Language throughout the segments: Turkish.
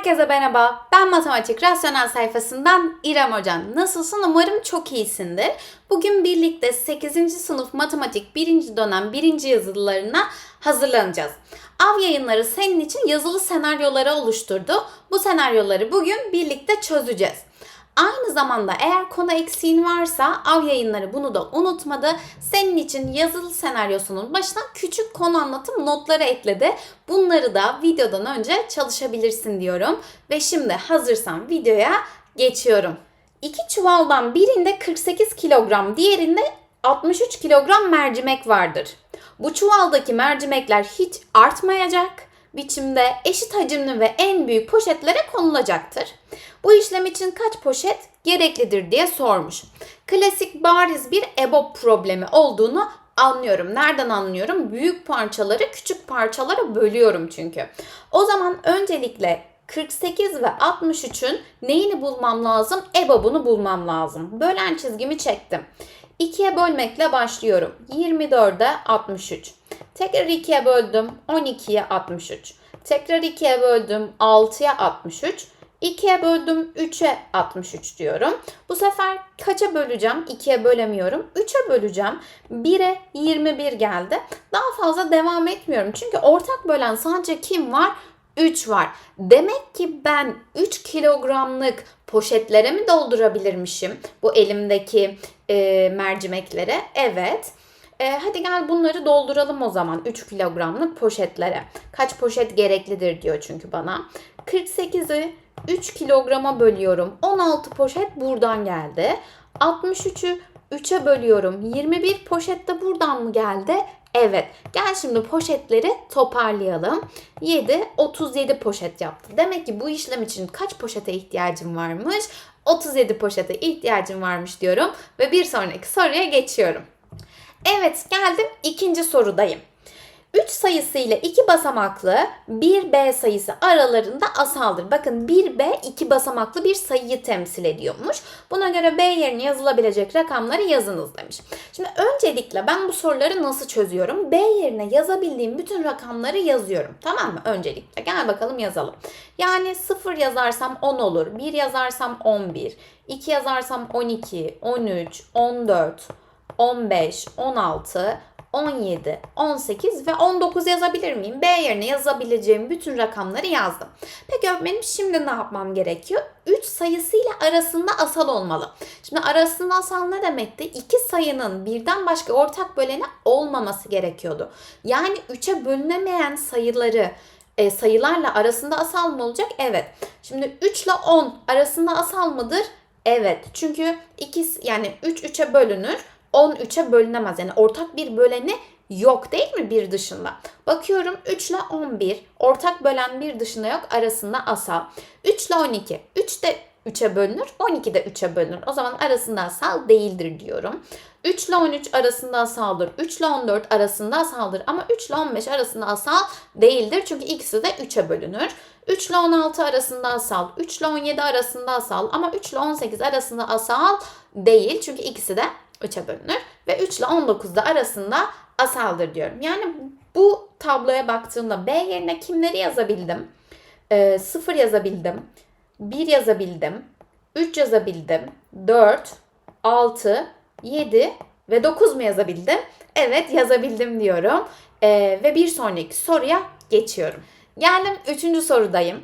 Herkese merhaba. Ben Matematik Rasyonel sayfasından İrem Hocan. Nasılsın? Umarım çok iyisindir. Bugün birlikte 8. sınıf matematik 1. dönem 1. yazılılarına hazırlanacağız. Av yayınları senin için yazılı senaryoları oluşturdu. Bu senaryoları bugün birlikte çözeceğiz. Aynı zamanda eğer konu eksiğin varsa av yayınları bunu da unutmadı. Senin için yazılı senaryosunun başına küçük konu anlatım notları ekledi. Bunları da videodan önce çalışabilirsin diyorum. Ve şimdi hazırsan videoya geçiyorum. İki çuvaldan birinde 48 kilogram, diğerinde 63 kilogram mercimek vardır. Bu çuvaldaki mercimekler hiç artmayacak biçimde eşit hacimli ve en büyük poşetlere konulacaktır. Bu işlem için kaç poşet gereklidir diye sormuş. Klasik bariz bir EBOB problemi olduğunu anlıyorum. Nereden anlıyorum? Büyük parçaları küçük parçalara bölüyorum çünkü. O zaman öncelikle 48 ve 63'ün neyini bulmam lazım? EBOB'unu bulmam lazım. Bölen çizgimi çektim. 2'ye bölmekle başlıyorum. 24'e 63. Tekrar 2'ye böldüm. 12'ye 63. Tekrar 2'ye böldüm. 6'ya 63. 2'ye böldüm 3'e 63 diyorum. Bu sefer kaça böleceğim? 2'ye bölemiyorum. 3'e böleceğim. 1'e 21 geldi. Daha fazla devam etmiyorum. Çünkü ortak bölen sadece kim var? 3 var. Demek ki ben 3 kilogramlık poşetlere mi doldurabilirmişim bu elimdeki e, mercimeklere? Evet. E, hadi gel bunları dolduralım o zaman 3 kilogramlık poşetlere. Kaç poşet gereklidir diyor çünkü bana. 48'i 3 kilograma bölüyorum. 16 poşet buradan geldi. 63'ü 3'e bölüyorum. 21 poşet de buradan mı geldi? Evet. Gel şimdi poşetleri toparlayalım. 7, 37 poşet yaptı. Demek ki bu işlem için kaç poşete ihtiyacım varmış? 37 poşete ihtiyacım varmış diyorum. Ve bir sonraki soruya geçiyorum. Evet geldim ikinci sorudayım. 3 sayısı ile 2 basamaklı 1B sayısı aralarında asaldır. Bakın 1B 2 basamaklı bir sayıyı temsil ediyormuş. Buna göre B yerine yazılabilecek rakamları yazınız demiş. Şimdi öncelikle ben bu soruları nasıl çözüyorum? B yerine yazabildiğim bütün rakamları yazıyorum. Tamam mı? Öncelikle gel bakalım yazalım. Yani 0 yazarsam 10 olur. 1 yazarsam 11. 2 yazarsam 12, 13, 14, 15, 16, 17, 18 ve 19 yazabilir miyim? B yerine yazabileceğim bütün rakamları yazdım. Peki öğretmenim şimdi ne yapmam gerekiyor? 3 sayısıyla arasında asal olmalı. Şimdi arasında asal ne demekti? İki sayının birden başka ortak böleni olmaması gerekiyordu. Yani 3'e bölünemeyen sayıları e, sayılarla arasında asal mı olacak? Evet. Şimdi 3 ile 10 arasında asal mıdır? Evet. Çünkü ikisi yani 3 3'e bölünür. 10 3'e bölünemez. Yani ortak bir böleni yok değil mi bir dışında? Bakıyorum 3 ile 11 ortak bölen bir dışında yok arasında asal. 3 ile 12 3 de 3'e bölünür 12 de 3'e bölünür. O zaman arasında asal değildir diyorum. 3 ile 13 arasında asaldır. 3 ile 14 arasında asaldır. Ama 3 ile 15 arasında asal değildir. Çünkü ikisi de 3'e bölünür. 3 ile 16 arasında asal. 3 ile 17 arasında asal. Ama 3 ile 18 arasında asal değil. Çünkü ikisi de 3'e bölünür. Ve 3 ile 19 da arasında asaldır diyorum. Yani bu tabloya baktığımda B yerine kimleri yazabildim? Ee, 0 yazabildim. 1 yazabildim. 3 yazabildim. 4, 6, 7 ve 9 mu yazabildim? Evet yazabildim diyorum. Ee, ve bir sonraki soruya geçiyorum. Geldim 3. sorudayım.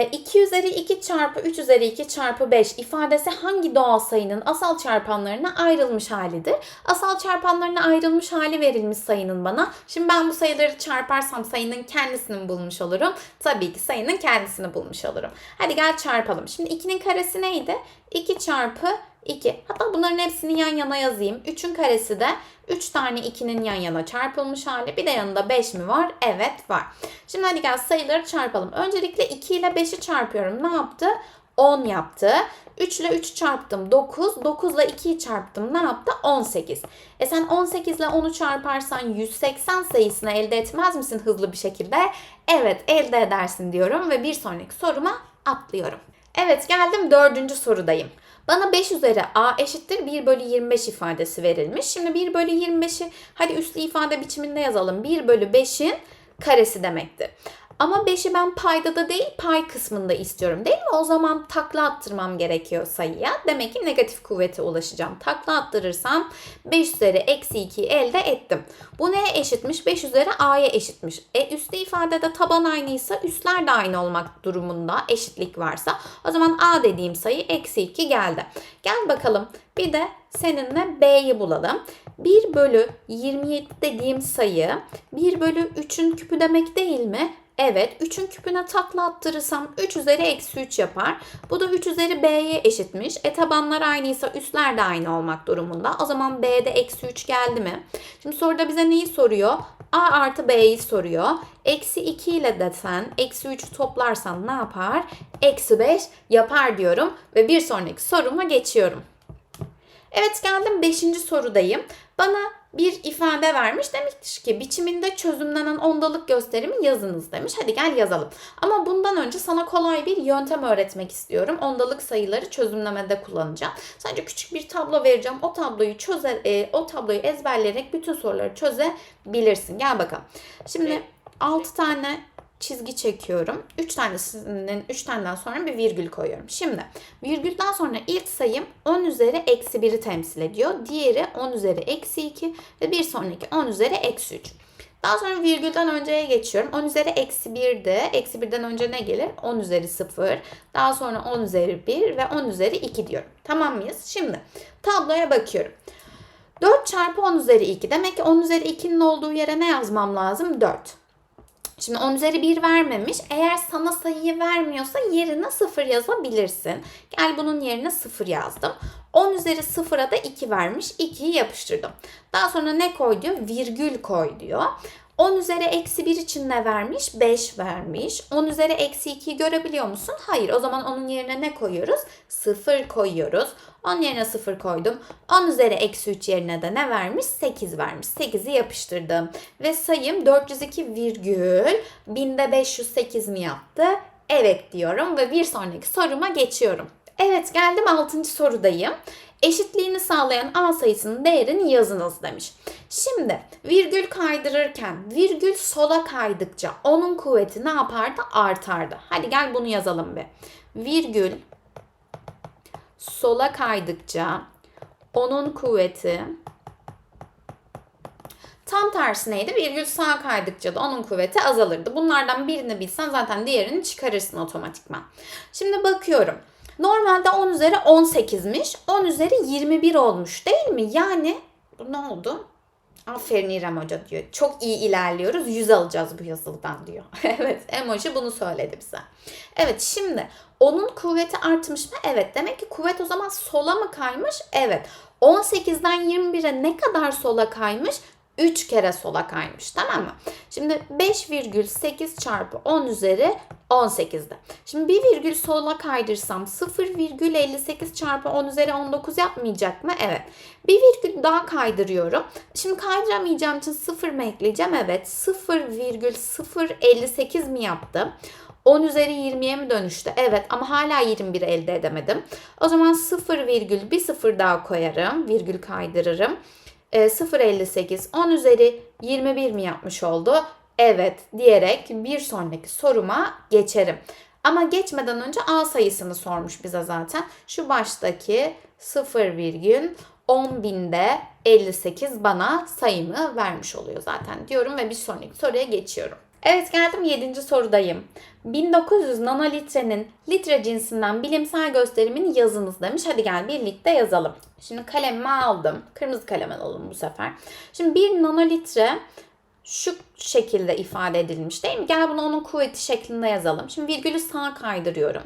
2 üzeri 2 çarpı 3 üzeri 2 çarpı 5 ifadesi hangi doğal sayının asal çarpanlarına ayrılmış halidir? Asal çarpanlarına ayrılmış hali verilmiş sayının bana. Şimdi ben bu sayıları çarparsam sayının kendisini bulmuş olurum? Tabii ki sayının kendisini bulmuş olurum. Hadi gel çarpalım. Şimdi 2'nin karesi neydi? 2 çarpı 2. Hatta bunların hepsini yan yana yazayım. 3'ün karesi de 3 tane 2'nin yan yana çarpılmış hali. Bir de yanında 5 mi var? Evet var. Şimdi hadi gel sayıları çarpalım. Öncelikle 2 ile 5'i çarpıyorum. Ne yaptı? 10 yaptı. 3 ile 3 çarptım 9. 9 ile 2'yi çarptım. Ne yaptı? 18. E sen 18 ile 10'u çarparsan 180 sayısını elde etmez misin hızlı bir şekilde? Evet elde edersin diyorum ve bir sonraki soruma atlıyorum. Evet geldim dördüncü sorudayım. Bana 5 üzeri a eşittir 1 bölü 25 ifadesi verilmiş. Şimdi 1 bölü 25'i hadi üslü ifade biçiminde yazalım. 1 bölü 5'in karesi demektir. Ama 5'i ben payda da değil pay kısmında istiyorum değil mi? O zaman takla attırmam gerekiyor sayıya. Demek ki negatif kuvvete ulaşacağım. Takla attırırsam 5 üzeri eksi 2'yi elde ettim. Bu neye eşitmiş? 5 üzeri a'ya eşitmiş. E üstte ifadede taban aynıysa üstler de aynı olmak durumunda eşitlik varsa o zaman a dediğim sayı eksi 2 geldi. Gel bakalım bir de seninle b'yi bulalım. 1 bölü 27 dediğim sayı 1 bölü 3'ün küpü demek değil mi? Evet 3'ün küpüne takla attırırsam 3 üzeri eksi 3 yapar. Bu da 3 üzeri b'ye eşitmiş. E tabanlar aynıysa üstler de aynı olmak durumunda. O zaman b'de eksi 3 geldi mi? Şimdi soruda bize neyi soruyor? a artı b'yi soruyor. Eksi 2 ile desen eksi 3'ü toplarsan ne yapar? Eksi 5 yapar diyorum. Ve bir sonraki soruma geçiyorum. Evet geldim 5. sorudayım. Bana bir ifade vermiş. Demiş ki biçiminde çözümlenen ondalık gösterimi yazınız demiş. Hadi gel yazalım. Ama bundan önce sana kolay bir yöntem öğretmek istiyorum. Ondalık sayıları çözümlemede kullanacağım. Sadece küçük bir tablo vereceğim. O tabloyu çözer, e, o tabloyu ezberleyerek bütün soruları çözebilirsin. Gel bakalım. Şimdi 6 tane çizgi çekiyorum. 3 tanesinin 3 taneden sonra bir virgül koyuyorum. Şimdi virgülden sonra ilk sayım 10 üzeri eksi 1'i temsil ediyor. Diğeri 10 üzeri eksi 2 ve bir sonraki 10 üzeri eksi 3. Daha sonra virgülden önceye geçiyorum. 10 üzeri eksi 1'de eksi 1'den önce ne gelir? 10 üzeri 0. Daha sonra 10 üzeri 1 ve 10 üzeri 2 diyorum. Tamam mıyız? Şimdi tabloya bakıyorum. 4 çarpı 10 üzeri 2. Demek ki 10 üzeri 2'nin olduğu yere ne yazmam lazım? 4. Şimdi 10 üzeri 1 vermemiş. Eğer sana sayıyı vermiyorsa yerine 0 yazabilirsin. Gel bunun yerine 0 yazdım. 10 üzeri 0'a da 2 vermiş. 2'yi yapıştırdım. Daha sonra ne koy diyor? Virgül koy diyor. 10 üzeri eksi 1 için ne vermiş? 5 vermiş. 10 üzeri eksi 2'yi görebiliyor musun? Hayır. O zaman onun yerine ne koyuyoruz? 0 koyuyoruz. 10 yerine 0 koydum. 10 üzeri eksi 3 yerine de ne vermiş? 8 vermiş. 8'i yapıştırdım. Ve sayım 402 virgül binde 508 mi yaptı? Evet diyorum ve bir sonraki soruma geçiyorum. Evet geldim 6. sorudayım. Eşitliğini sağlayan A sayısının değerini yazınız demiş. Şimdi virgül kaydırırken virgül sola kaydıkça onun kuvveti ne yapardı? Artardı. Hadi gel bunu yazalım bir. Virgül sola kaydıkça onun kuvveti tam tersi neydi? Virgül sağa kaydıkça da onun kuvveti azalırdı. Bunlardan birini bilsen zaten diğerini çıkarırsın otomatikman. Şimdi bakıyorum. Normalde 10 üzeri 18'miş. 10 üzeri 21 olmuş değil mi? Yani ne oldu? Aferin İrem Hoca diyor. Çok iyi ilerliyoruz. 100 alacağız bu yazılıdan diyor. evet emoji bunu söyledi bize. Evet şimdi onun kuvveti artmış mı? Evet. Demek ki kuvvet o zaman sola mı kaymış? Evet. 18'den 21'e ne kadar sola kaymış? 3 kere sola kaymış tamam mı? Şimdi 5,8 çarpı 10 üzeri 18'de. Şimdi bir virgül sola kaydırsam 0,58 çarpı 10 üzeri 19 yapmayacak mı? Evet. Bir virgül daha kaydırıyorum. Şimdi kaydıramayacağım için 0 mı ekleyeceğim? Evet. 0,058 mi yaptı? 10 üzeri 20'ye mi dönüştü? Evet ama hala 21 elde edemedim. O zaman 0 virgül bir sıfır daha koyarım. Virgül kaydırırım. 0.58 10 üzeri 21 mi yapmış oldu? Evet diyerek bir sonraki soruma geçerim. Ama geçmeden önce A sayısını sormuş bize zaten. Şu baştaki 0,10 binde 58 bana sayımı vermiş oluyor zaten diyorum ve bir sonraki soruya geçiyorum. Evet geldim 7. sorudayım. 1900 nanolitrenin litre cinsinden bilimsel gösterimini yazınız demiş. Hadi gel birlikte yazalım. Şimdi kalemimi aldım. Kırmızı kalem alalım bu sefer. Şimdi 1 nanolitre şu şekilde ifade edilmiş değil mi? Gel bunu onun kuvveti şeklinde yazalım. Şimdi virgülü sağa kaydırıyorum.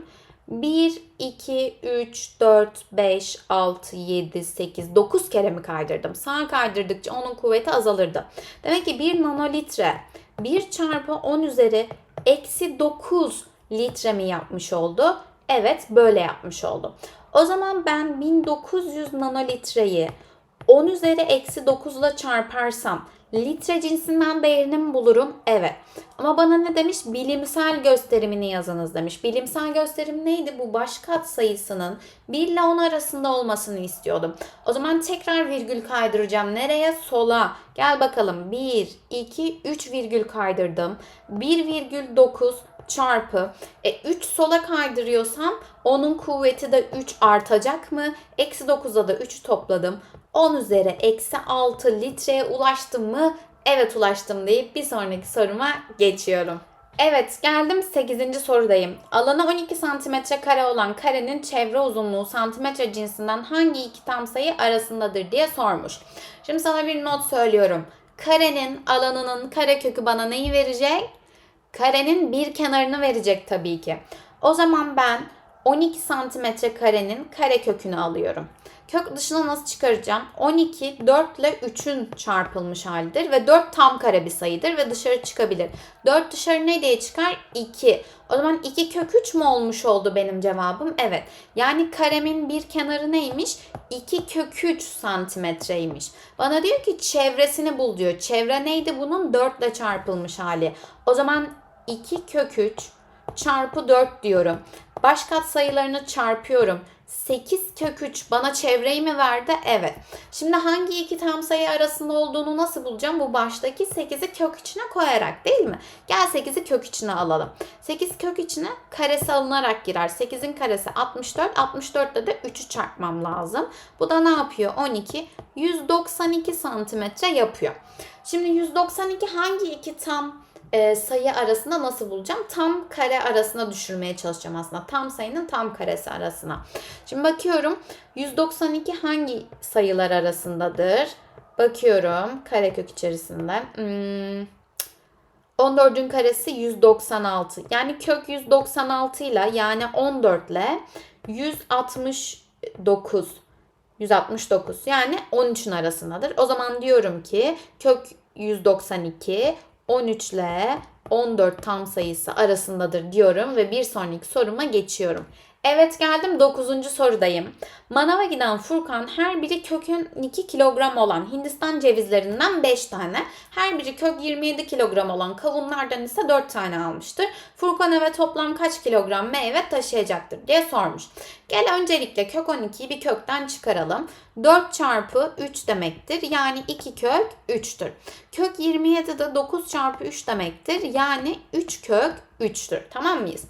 1, 2, 3, 4, 5, 6, 7, 8, 9 kere mi kaydırdım? Sağa kaydırdıkça onun kuvveti azalırdı. Demek ki 1 nanolitre 1 çarpı 10 üzeri eksi 9 litre mi yapmış oldu? Evet böyle yapmış oldu. O zaman ben 1900 nanolitreyi 10 üzeri eksi 9 ile çarparsam Litre cinsinden değerini mi bulurum? Evet. Ama bana ne demiş? Bilimsel gösterimini yazınız demiş. Bilimsel gösterim neydi? Bu baş kat sayısının 1 ile 10 arasında olmasını istiyordum. O zaman tekrar virgül kaydıracağım. Nereye? Sola. Gel bakalım. 1, 2, 3 virgül kaydırdım. 1,9 çarpı e, 3 sola kaydırıyorsam onun kuvveti de 3 artacak mı? Eksi 9'a da 3 topladım. 10 üzeri eksi 6 litreye ulaştım mı? Evet ulaştım deyip bir sonraki soruma geçiyorum. Evet geldim 8. sorudayım. Alanı 12 santimetre kare olan karenin çevre uzunluğu santimetre cinsinden hangi iki tam sayı arasındadır diye sormuş. Şimdi sana bir not söylüyorum. Karenin alanının karekökü bana neyi verecek? Karenin bir kenarını verecek tabii ki. O zaman ben 12 santimetre karenin kare kökünü alıyorum. Kök dışına nasıl çıkaracağım? 12 4 ile 3'ün çarpılmış halidir ve 4 tam kare bir sayıdır ve dışarı çıkabilir. 4 dışarı ne diye çıkar? 2. O zaman 2 kök 3 mü olmuş oldu benim cevabım? Evet. Yani karemin bir kenarı neymiş? 2 kök 3 santimetreymiş. Bana diyor ki çevresini bul diyor. Çevre neydi bunun? 4 ile çarpılmış hali. O zaman 2 kök 3 çarpı 4 diyorum. Baş kat sayılarını çarpıyorum. 8 kök 3 bana çevreyi mi verdi? Evet. Şimdi hangi iki tam sayı arasında olduğunu nasıl bulacağım? Bu baştaki 8'i kök içine koyarak değil mi? Gel 8'i kök içine alalım. 8 kök içine karesi alınarak girer. 8'in karesi 64. 64'te de 3'ü çarpmam lazım. Bu da ne yapıyor? 12. 192 santimetre yapıyor. Şimdi 192 hangi iki tam e, sayı arasında nasıl bulacağım? Tam kare arasına düşürmeye çalışacağım aslında. Tam sayının tam karesi arasına. Şimdi bakıyorum 192 hangi sayılar arasındadır? Bakıyorum karekök içerisinde. Hmm, 14'ün karesi 196. Yani kök 196 ile yani 14 ile 169 169 yani 13'ün arasındadır. O zaman diyorum ki kök 192 13 ile 14 tam sayısı arasındadır diyorum ve bir sonraki soruma geçiyorum. Evet geldim 9. sorudayım. Manava giden Furkan her biri kökün 2 kilogram olan Hindistan cevizlerinden 5 tane, her biri kök 27 kilogram olan kavunlardan ise 4 tane almıştır. Furkan eve toplam kaç kilogram meyve taşıyacaktır diye sormuş. Gel öncelikle kök 12'yi bir kökten çıkaralım. 4 çarpı 3 demektir. Yani 2 kök 3'tür. Kök 27 de 9 çarpı 3 demektir. Yani 3 kök 3'tür. Tamam mıyız?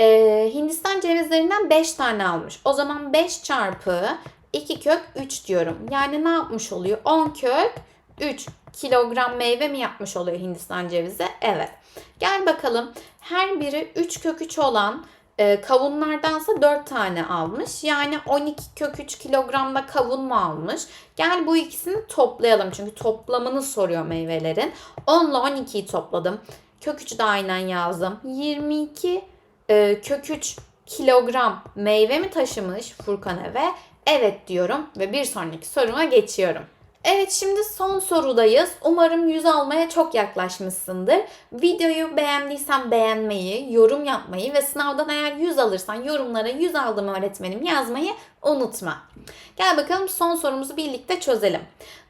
Ee, Hindistan cevizlerinden 5 tane almış. O zaman 5 çarpı 2 kök 3 diyorum. Yani ne yapmış oluyor? 10 kök 3 kilogram meyve mi yapmış oluyor Hindistan cevizi? Evet. Gel bakalım. Her biri 3 kök 3 olan e, kavunlardansa 4 tane almış. Yani 12 kök 3 kilogramda kavun mu almış? Gel bu ikisini toplayalım. Çünkü toplamını soruyor meyvelerin. 10 ile 12'yi topladım. Kök 3'ü de aynen yazdım. 22 e, kök 3 kilogram meyve mi taşımış Furkan eve? Evet diyorum ve bir sonraki soruma geçiyorum. Evet şimdi son sorudayız. Umarım 100 almaya çok yaklaşmışsındır. Videoyu beğendiysen beğenmeyi, yorum yapmayı ve sınavdan eğer 100 alırsan yorumlara 100 aldım öğretmenim yazmayı unutma. Gel bakalım son sorumuzu birlikte çözelim.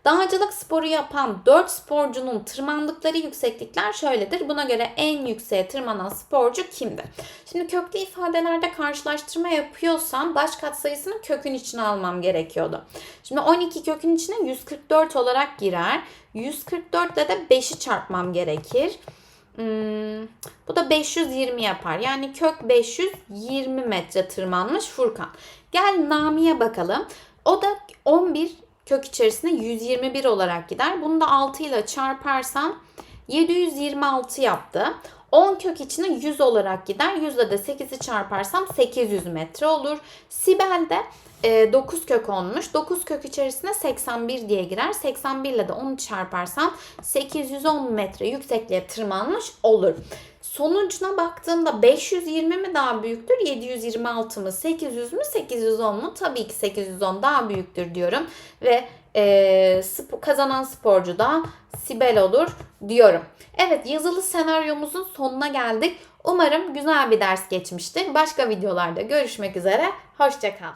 Dağcılık sporu yapan 4 sporcunun tırmandıkları yükseklikler şöyledir. Buna göre en yükseğe tırmanan sporcu kimdir? Şimdi köklü ifadelerde karşılaştırma yapıyorsam baş katsayısını kökün içine almam gerekiyordu. Şimdi 12 kökün içine 144 olarak girer. 144 ile de 5'i çarpmam gerekir. Hmm, bu da 520 yapar. Yani kök 520 metre tırmanmış Furkan. Gel Nami'ye bakalım. O da 11 kök içerisinde 121 olarak gider. Bunu da 6 ile çarparsam 726 yaptı. 10 kök içine 100 olarak gider. 100 ile de 8'i çarparsam 800 metre olur. Sibel de e, 9 kök olmuş. 9 kök içerisine 81 diye girer. 81 ile de 10'u çarparsam 810 metre yüksekliğe tırmanmış olur. Sonucuna baktığımda 520 mi daha büyüktür, 726 mı, 800 mü, 810 mu? Tabii ki 810 daha büyüktür diyorum. Ve e, sp- kazanan sporcu da Sibel olur diyorum. Evet yazılı senaryomuzun sonuna geldik. Umarım güzel bir ders geçmiştir. Başka videolarda görüşmek üzere. Hoşçakal.